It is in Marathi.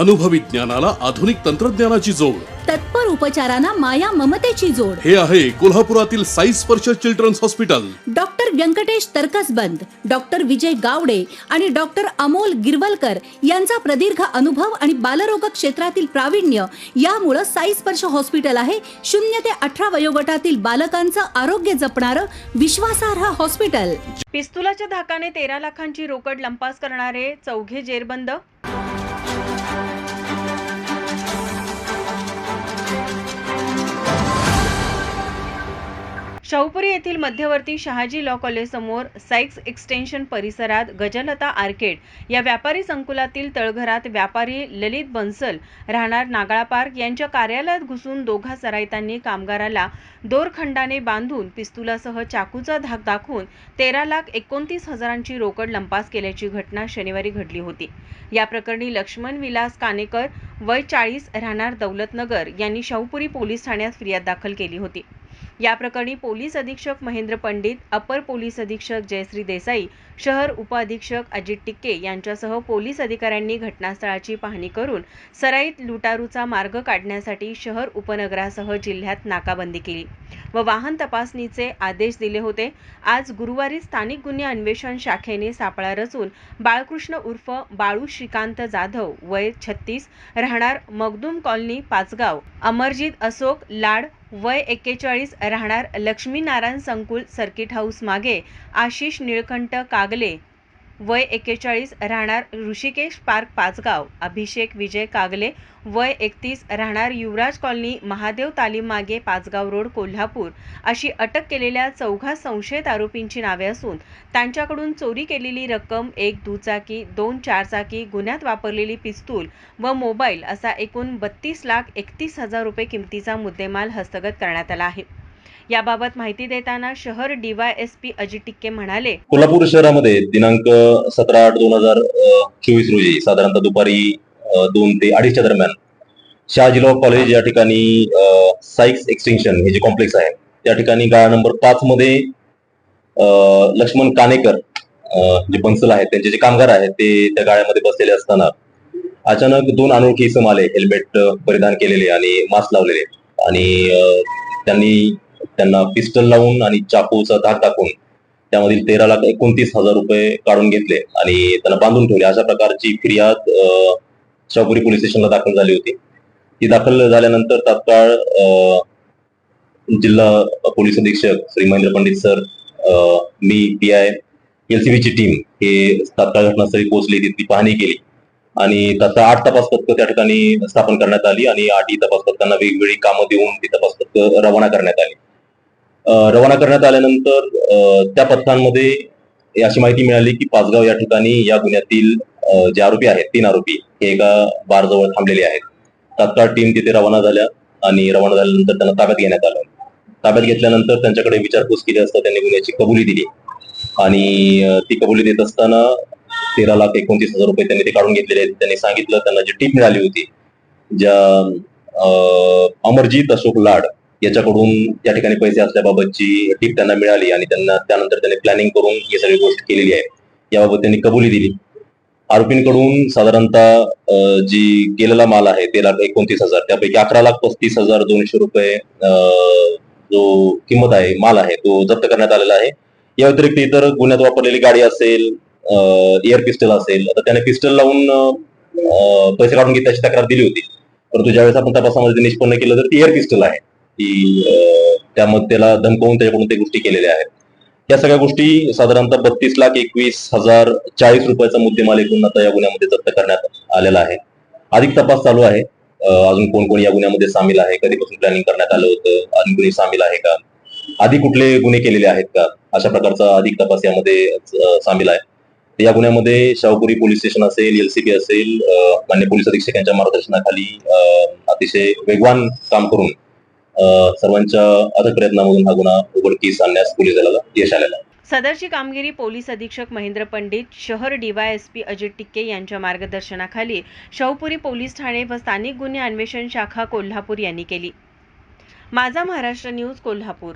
अनुभवी ज्ञानाला आधुनिक तंत्रज्ञानाची जोड. तत्पर उपचारांना माया ममतेची जोड. हे आहे कोल्हापुरातील Sai Sparsh children's hospital. Doctor Venkatesh Taraksaband doctor Vijay Gawade आणि डॉक्टर अमोल गिरवलकर यांचा प्रदीर्घ अनुभव आणि बालरोग क्षेत्रातील प्रावीण्य यामुळं साई स्पर्श हॉस्पिटल आहे. शून्य ते अठरा वयोगटातील बालकांचं आरोग्य जपणारं विश्वासार्ह हॉस्पिटल. पिस्तुलाच्या धाकाने तेरा लाखांची रोकड लंपास करणारे चौघे जेरबंद. शाहूपुरी येथील मध्यवर्ती शहाजी लॉ कॉलेजसमोर सायक्स एक्सटेन्शन परिसरात गजलता आर्केड या व्यापारी संकुलातील तळघरात व्यापारी ललित बन्सल राहणार नागाळा पार्क यांच्या कार्यालयात घुसून दोघा सराईतांनी कामगाराला दोरखंडाने बांधून पिस्तुलासह चाकूचा धाक दाखवून तेरा लाख एकोणतीस हजारांची रोकड लंपास केल्याची घटना शनिवारी घडली होती. या प्रकरणी लक्ष्मण विलास कानेकर वय चाळीस राहणार दौलतनगर यांनी शाहूपुरी पोलीस ठाण्यात फिर्याद दाखल केली होती. या प्रकरणी पोलीस अधीक्षक महेंद्र पंडित अपर पोलीस अधीक्षक जयश्री देसाई शहर उपअधीक्षक अजित टिक्के यांच्यासह पोलीस अधिकाऱ्यांनी घटनास्थळाची पाहणी करून सराईत लुटारूचा मार्ग काढण्यासाठी शहर उपनगरासह जिल्ह्यात नाकाबंदी केली व वाहन तपासणीचे आदेश दिले होते. आज गुरुवारी स्थानिक गुन्हे अन्वेषण शाखेने सापळा रचून बाळकृष्ण उर्फ बाळू श्रीकांत जाधव वय छत्तीस राहणार मगदूम कॉलनी पाचगाव अमरजित अशोक लाड वय एक्केचाळीस राहणार लक्ष्मीनारायण संकुल सर्किट हाऊस मागे आशिष निळकंठ कागले वय एकेचाळीस राहणार ऋषिकेश पार्क पाचगाव. अभिषेक विजय कागले. वय एकतीस राहणार युवराज कॉलनी महादेव तालीम मागे पाचगाव रोड कोल्हापूर. अशी अटक केलेल्या चौघा संशयित आरोपींची नावे असून त्यांच्याकडून चोरी केलेली रक्कम एक दुचाकी दोन चारचाकी गुन्ह्यात वापरलेली पिस्तूल व मोबाईल असा एकूण बत्तीस लाख एकतीस हजार रुपये किमतीचा मुद्देमाल हस्तगत करण्यात आला आहे. याबाबत माहिती देताना शहर डीवायएसपी अजित टिक्के म्हणाले कोल्हापूर शहरामध्ये दिनांक सतरा आठ दोन हजार चोवीस रोजी साधारणतः दुपारी दोन ते अडीचच्या दरम्यान शहाजीराव लॉ कॉलेज या ठिकाणी अ, सायक्स एक्सटेन्शन हे जे कॉम्प्लेक्स आहे त्या ठिकाणी गाळा नंबर पाच मध्ये लक्ष्मण कानेकर जे बन्सल आहेत त्यांचे जे कामगार आहेत ते त्या गाळ्यामध्ये बसलेले असताना अचानक दोन अनोळखी इसम आले हेल्मेट परिधान केलेले आणि मास्क लावलेले आणि त्यांनी त्यांना पिस्टल लावून आणि चाकूचा धाक टाकून त्यामधील तेरा लाख एकोणतीस हजार रुपये काढून घेतले आणि त्यांना बांधून ठेवले. अशा प्रकारची फिर्याद शाहपुरी पोलीस स्टेशनला दाखल झाली होती. ती दाखल झाल्यानंतर तात्काळ जिल्हा पोलीस अधीक्षक श्री महेंद्र पंडित सर मी पी आय एलसीबीची टीम हे तात्काळ घटनास्थळी पोहोचली. तिथली पाहणी केली आणि तात्काळ आठ तपास पथकं त्या ठिकाणी स्थापन करण्यात आली आणि आठही तपास पथकांना वेगवेगळी कामं देऊन ती तपास पथकं रवाना करण्यात आली. रवाना करण्यात आल्यानंतर त्या पथकांमध्ये अशी माहिती मिळाली की पाचगाव या ठिकाणी या गुन्ह्यातील जे आरोपी आहेत तीन आरोपी हे एका बारजवळ थांबलेले आहेत. तात्काळ टीम तिथे रवाना झाल्या आणि रवाना झाल्यानंतर त्यांना ताब्यात घेण्यात आलं. ताब्यात घेतल्यानंतर त्यांच्याकडे विचारपूस केली असता त्यांनी गुन्ह्याची कबुली दिली आणि ती कबुली देत असताना तेरा लाख एकोणतीस हजार रुपये त्यांनी ते काढून घेतलेले आहेत. त्यांनी सांगितलं त्यांना जी टीप मिळाली होती ज्या अमरजीत अशोक लाड याच्याकडून त्या ठिकाणी पैसे असल्याबाबतची टीप त्यांना मिळाली आणि त्यांना त्यानंतर त्यांनी प्लॅनिंग करून ही सगळी गोष्ट केलेली आहे. याबाबत त्यांनी कबुली दिली. आरोपींकडून साधारणतः जी केलेला माल आहे ते लाख एकोणतीस हजार त्यापैकी अकरा लाख पस्तीस हजार दोनशे रुपये जो किंमत आहे माल आहे तो जप्त करण्यात आलेला आहे. या व्यतिरिक्त इतर गुन्ह्यात वापरलेली गाडी असेल एअर पिस्टल असेल आता त्याने पिस्टल लावून पैसे काढून घेतल्याची तक्रार दिली होती. परंतु ज्यावेळेस आपण तपासामध्ये निष्पन्न केलं तर ती एअर पिस्टल आहे. की त्यामध्ये त्याला धमकवून त्याच्याकडून ते गोष्टी केलेल्या आहेत. या सगळ्या गोष्टी साधारणतः बत्तीस लाख एकवीस हजार चाळीस रुपयाचा मुद्देमाल एकूण आता या गुन्ह्यामध्ये जप्त करण्यात आलेला आहे. अधिक तपास चालू आहे. अजून कोण कोण या गुन्ह्यामध्ये सामील आहे? कधीपासून प्लॅनिंग करण्यात आलं होतं? अजून कोणी सामील आहे का? आधी कुठले गुन्हे केलेले आहेत का? अशा प्रकारचा अधिक तपास यामध्ये सामील आहे. या गुन्ह्यामध्ये शाहपुरी पोलीस स्टेशन असेल एलसीबी असेल अ, मान्य पोलीस अधीक्षक यांच्या मार्गदर्शनाखाली अतिशय वेगवान काम करून सर्वांच्या अथक प्रयत्नामधून हा गुन्हा उघडकीस आणण्यास पोलीस दलाला यश आलेलं सदरची कामगिरी पोलीस अधीक्षक महेंद्र पंडित शहर डीवायएसपी अजित टिक्के यांच्या मार्गदर्शनाखाली शवपुरी पोलीस ठाणे व स्थानिक गुन्हे अन्वेषण शाखा कोल्हापूर यांनी केली. माझा महाराष्ट्र न्यूज कोल्हापूर.